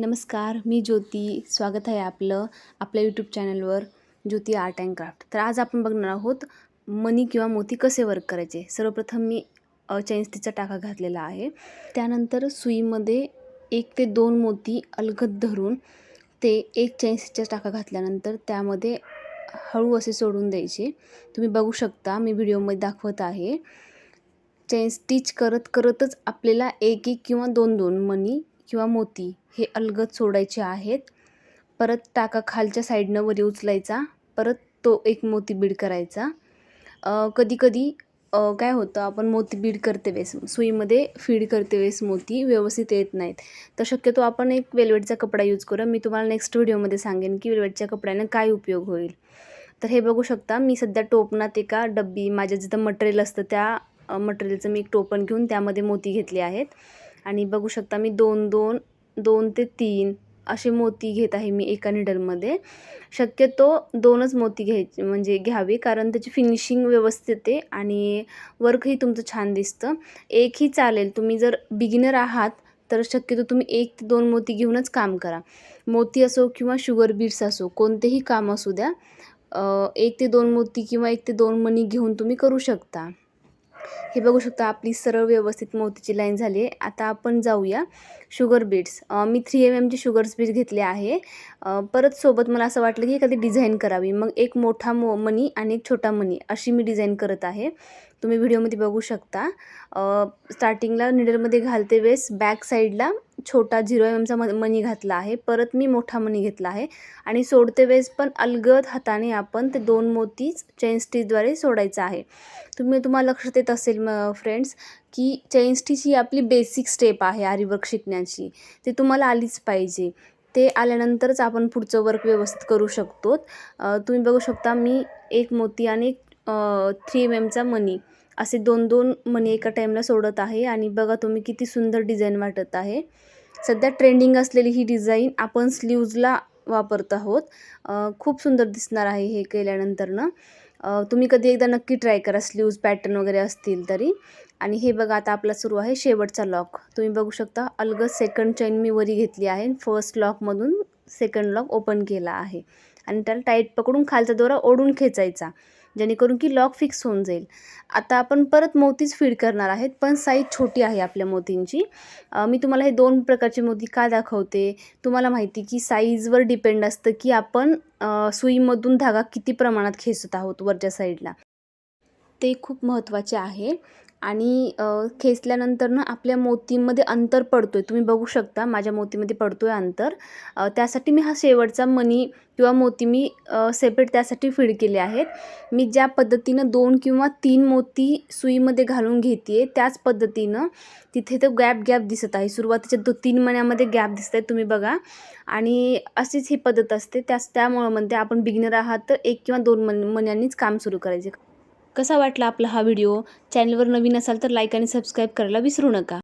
नमस्कार मी ज्योती. स्वागत आहे आपलं आपल्या यूट्यूब चॅनलवर ज्योती आर्ट अँड क्राफ्ट तर आज आपण बघणार आहोत मनी किंवा मोती कसे वर्क करायचे? सर्वप्रथम मी चैनस्टीचा टाका घातलेला आहे. त्यानंतर सुईमध्ये एक ते दोन मोती अलगद धरून ते एक चैनस्टीचा टाका घातल्यानंतर त्यामध्ये हळू असे सोडून द्यायचे. तुम्ही बघू शकता मी व्हिडिओमध्ये दाखवत आहे. चैन स्टिच करत करतच आपल्याला एक एक किंवा दोन दोन मनी किंवा मोती हे अलगद सोडायचे आहेत. परत टाका खालच्या साईडनं वरी उचलायचा. परत तो एक मोती बीड करायचा. कधी कधी काय होतं आपण मोती बीड करते वेळेस सुईमध्ये फीड करते वेळेस मोती व्यवस्थित येत नाहीत. तर शक्यतो आपण एक वेलवेटचा कपडा यूज करू. मी तुम्हाला नेक्स्ट व्हिडिओमध्ये सांगेन की वेलवेटच्या कपड्याने काय उपयोग होईल. तर हे बघू शकता मी सध्या टोपणात एका डब्बी माझ्या जिथं मटेरियल असतं त्या मटेरियलचं मी एक टोपण घेऊन त्यामध्ये मोती घेतले आहेत. आणि बघू शकता मी दोन दोन दोन ते तीन असे मोती घेत आहे मी एका निडलमध्ये शक्यतो दोनच मोती घ्यायचे म्हणजे घ्यावे कारण त्याची फिनिशिंग व्यवस्थित आहे आणि वर्कही तुमचं छान दिसतं. एकही चालेल तुम्ही जर बिगिनर आहात तर शक्यतो तुम्ही एक ते दोन मोती घेऊनच काम करा. मोती असो किंवा शुगर बीड्स असो कोणतेही काम असू द्या एक ते दोन मोती किंवा एक ते दोन मणी घेऊन तुम्ही करू शकता. हे बघू शकता आपली सरळ व्यवस्थित मोतीची लाईन झाली आहे. आता आपण जाऊया शुगर बीड्स मी थ्री एम एमची शुगर्स बीड्स घेतले आहे. परत सोबत मला असं वाटलं की एखादी डिझाईन करावी. मग एक मोठा मो मनी आणि एक छोटा मनी अशी मी डिझाईन करत आहे. तुम्ही व्हिडिओमध्ये बघू शकता. स्टार्टिंगला निडलमध्ये घालते वेळेस बॅक साईडला छोटा झिरो एम एमचा मनी घातला आहे. परत मी मोठा मनी घेतला आहे. आणि सोडते वेळेस पण अलगद हाताने आपण ते दोन मोतीच चेन स्टिचद्वारे सोडायचं आहे. तुम्ही तुम्हाला लक्षात येत असेल म फ्रेंड्स की चेन स्टिच ही आपली बेसिक स्टेप आहे आरीवर्क शिकण्याची. ते तुम्हाला आलीच पाहिजे. ते आल्यानंतरच आपण पुढचं वर्क व्यवस्थित करू शकतो तुम्ही बघू शकता मी एक मोती आणि एक थ्री एम एमचा मनी असे दोन दोन मनी एका टाईमला सोडत आहे आणि बघा तुम्ही किती सुंदर डिझाईन वाटत आहे. सध्या ट्रेंडिंग असलेली ही डिझाईन आपण स्लीव्जला वापरत आहोत. खूप सुंदर दिसणार आहे हे केल्यानंतरनं. तुम्ही कधी एकदा नक्की ट्राय करा स्लीव्ज पॅटर्न वगैरे असतील तरी. आणि हे बघा आता आपला सुरू आहे शेवटचा लॉक तुम्ही बघू शकता अलगद सेकंड चैन मी वरी घेतली आहे. फर्स्ट लॉकमधून सेकंड लॉक ओपन केला आहे. आणि त्याला टाईट पकडून खालचा दोरा ओढून खेचायचा जेणेकरून की लॉक फिक्स होऊन जाईल. आता आपण परत मोतीच फीड करणार आहेत पण साईज छोटी आहे आपल्या मोतींची. मी तुम्हाला हे दोन प्रकारचे मोती का दाखवते? तुम्हाला माहिती की साईजवर डिपेंड असतं की आपण सुईमधून धागा किती प्रमाणात खेचत आहोत वरच्या साईडला ते खूप महत्त्वाचे आहे. आणि खेचल्यानंतर ना आपल्या मोतीमध्ये अंतर पडतो आहे तुम्ही बघू शकता माझ्या मोतीमध्ये पडतो आहे अंतर त्यासाठी मी हा शेवटचा मनी किंवा मोती मी सेपरेट त्यासाठी फीड केले आहेत. मी ज्या पद्धतीनं दोन किंवा तीन मोती सुईमध्ये घालून घेते आहे त्याच पद्धतीनं तिथे तो गॅप गॅप दिसत आहे. सुरुवातीच्या दो तीन महिन्यामध्ये गॅप दिसत आहे तुम्ही बघा. आणि अशीच ही पद्धत असते. त्याच त्यामुळं म्हणते आपण बिगिनर आहात तर एक किंवा दोन मन महिन्यांनीच काम सुरू करायचे. कसा वाटला आपला हा व्हिडिओ? चॅनलवर नवीन असाल तर लाईक आणि सबस्क्राईब करायला विसरू नका.